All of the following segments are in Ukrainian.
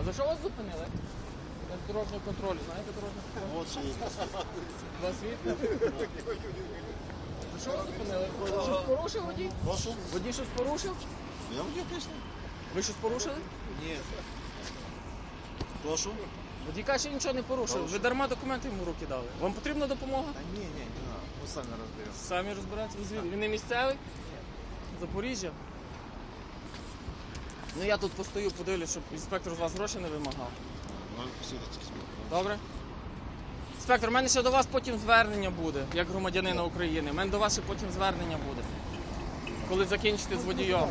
А за що вас зупинили? Без дорожнього контролю, знаєте дорожнього контролю? От що є. Вас світло? За що вас зупинили? Щось порушив водій? Прошу? Водій щось порушив? Я водію пішли. Ви щось порушили? Ні. Прошу? Водій каже, нічого не порушив. Ви дарма документи йому в руки дали. Вам потрібна допомога? Та ні, ні, надо. Ми самі розберемося. Самі розбирайтеся. Ви звідки? Він не місцевий? Запоріжжя? Ну я тут постою, подивлюсь, щоб інспектор з вас гроші не вимагав. Ну. Добре? Інспектор, в мене ще до вас потім звернення буде, як громадянина України. У мене до вас ще потім звернення буде. Коли закінчите з водієм.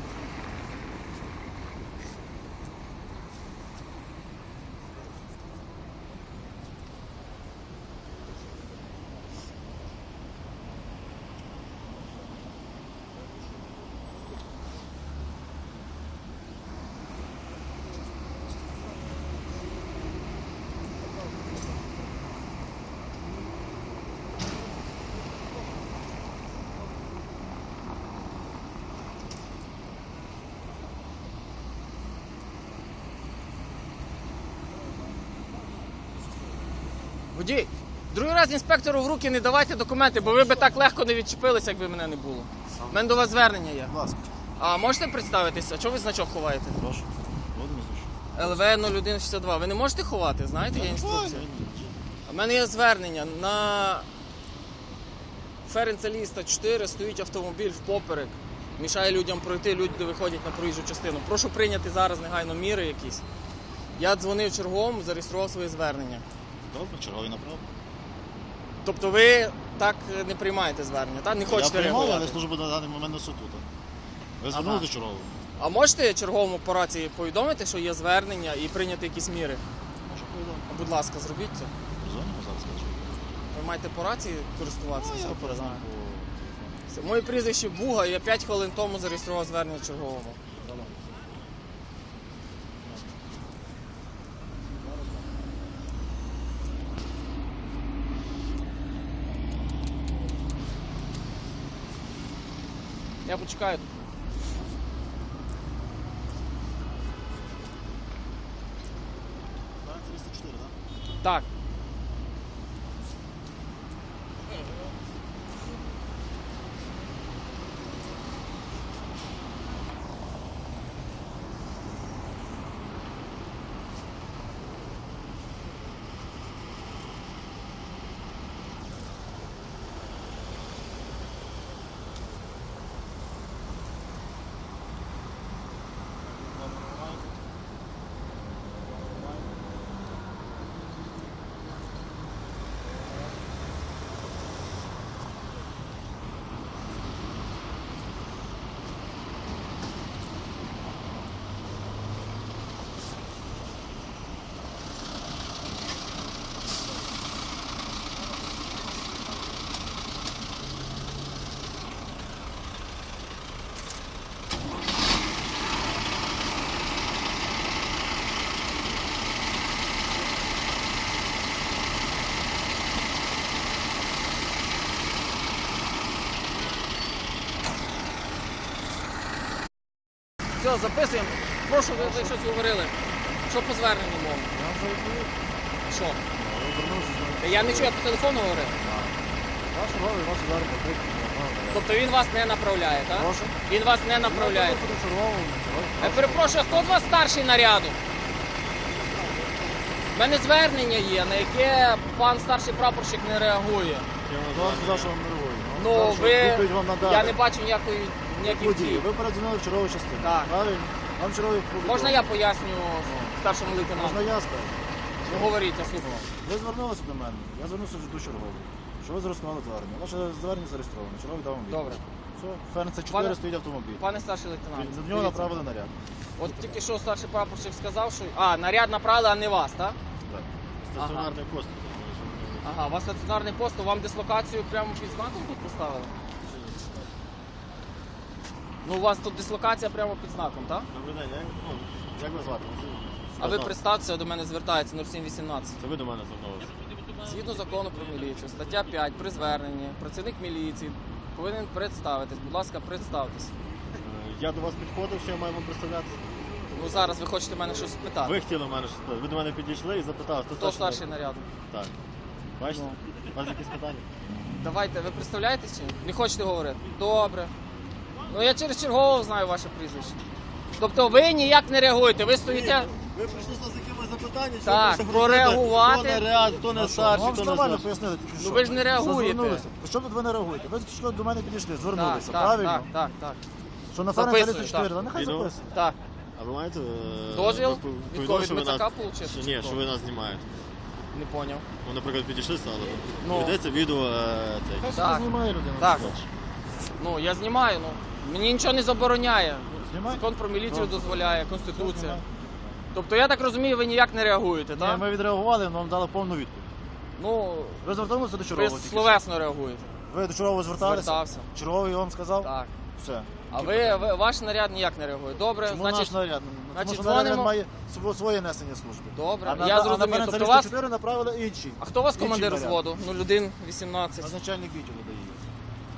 Водій, другий раз інспектору в руки не давайте документи, бо ви би так легко не відчепилися, якби мене не було. У мене до вас звернення є. Будь ласка. А можете представитися? Чого ви значок ховаєте? Прошу. ЛВ 0162. Ви не можете ховати, знаєте, є інструкція. У мене є звернення. На Ференца Ліста 4 стоїть автомобіль впоперек. Мішає людям пройти, люди виходять на проїжджу частину. Прошу прийняти зараз негайно міри якісь. Я дзвонив черговому, зареєстрував своє звернення. Добре, черговий направо. Тобто ви так не приймаєте звернення, так? Не хочете Я приймав, але служба на даний момент несу тут. Ви звернулися Ага. до чергового? А можете черговому по рації повідомити, що є звернення і прийняти якісь міри? Можу повідомити. Будь ласка, зробіть це. Позвонимо зараз скажу. Ви маєте по рації користуватися, Ну, я знаю. Моє прізвище Буга, я 5 хвилин тому зареєстрував звернення черговому. Я почекаю. тут. по... 304, так? Так. Все, записуємо. Прошу, ви, ви щось говорили. Що по зверненню мовно? Я вже відповів. Що? Ви з ним. Та Я не чую, я по телефону говорив. Ваш черговий, вас зараз потрібно. Тобто він вас не направляє, так? Прошу. Він вас не направляє. Я. Я перепрошую, а хто з вас старший наряду? У мене звернення є, на яке пан старший прапорщик не реагує. Я вам сказав, що вам нервую. Ну, ви. Вам надати. Я не бачу ніякої ніяких дій. ви передзвонили в чергову частину. Так. Правильно? Вам черговий повідомив. Можна я поясню старшому Можна лейтенанту? я скажу. Ну, говоріть, я слухаю. Ви звернулися до мене. Я звернувся до чергового. Що ви зареєстрували звернення. Ваше звернення зареєстроване. Черговий дав вам відповідь. Добре. Все, Фернце 4 Пане- стоїть автомобіль. Пане старший лейтенант. За нього дивіться. направили наряд. От тільки що старший прапорщик сказав, що. А, наряд направили, а не вас, так? Так. Стаціонарний пост. Ага, у вас стаціонарний пост, то вам дислокацію прямо під знаком тут поставили? Ну, у вас тут дислокація прямо під знаком, так? Добрий день, як, ну, як ви звати? А ви представтеся, до мене звертається 0718. Це ви до мене звернулися. Згідно закону про міліцію, стаття 5, при зверненні, працівник міліції повинен представитись. Будь ласка, представтесь. Е, Я до вас підходив, що я маю вам представляти. Ну зараз ви хочете мене щось спитати. Ви хотіли в мене щось спитати. Ви до мене підійшли і запитали, хто Хто старший наряду? Так. Бачите? У вас якісь питання? Давайте, ви представляєтесь чи ні? Не хочете говорити? Добре. Ну я через чергового знаю ваше прізвище. Тобто ви ніяк не реагуєте, ви стоїте. Ви прийшли з якимось запитанням? чи Так, ви прореагувати. Хто наряд, хто не Ну, Вам хто ж не нормально старший. пояснили. тільки Ну що. ви ж не реагуєте. звернулися? Що тут ви не реагуєте? Ви що до мене підійшли, Так, звернулися, так, правильно? так, так, так. Що на Записую, 34, так. та нехай Відео? записує. Так. А ви маєте е, Дозвіл? Від повідомили, кого? Від що ви нас- получити, що- чи Ні, що кого? ви нас знімаєте. Не поняв. Ну, наприклад, підійшли, стали. Ну. Ведеться відео е, цей. Так. знімає людина. Так. Ну, я знімаю, ну. Мені нічого не забороняє. Знімай. Закон про міліцію Добре. дозволяє, Конституція. Тобто я так розумію, ви ніяк не реагуєте, Ні, так? ми відреагували, ми вам дали повну відповідь. Ну, Ви звернулися до ви чергового тільки що? словесно реагуєте. Ви до чергового зверталися? Звертався. Черговий вам сказав? Так. Все. А ви, ви ваш наряд ніяк не реагує. Добре, Чому значить, наш наряд? значить, Тому що наряд дзвонимо. має сво- своє несення служби. Добре, а на, я а зрозумів. на Тобто вас- 34 направили інші. а хто у вас командир наряд. взводу? 01 18. А начальник відділу дає.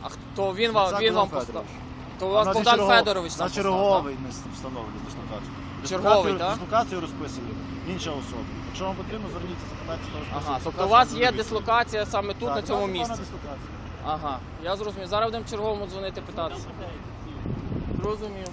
А хто він вам Мицак він вам Богдан постав? То у вас Богдан чергов- Федорович там черговий не встановлює дислокацію. Черговий, Дислокацію- так? Дислокацію розписує інша особа. Якщо вам потрібно, зверніться, запитайте, хто розписує. Ага, тобто у вас є дислокація саме тут, Так, на цьому у вас є місці. дислокація. Ага, я зрозумів. Зараз будемо черговому дзвонити питатися. Зрозумів.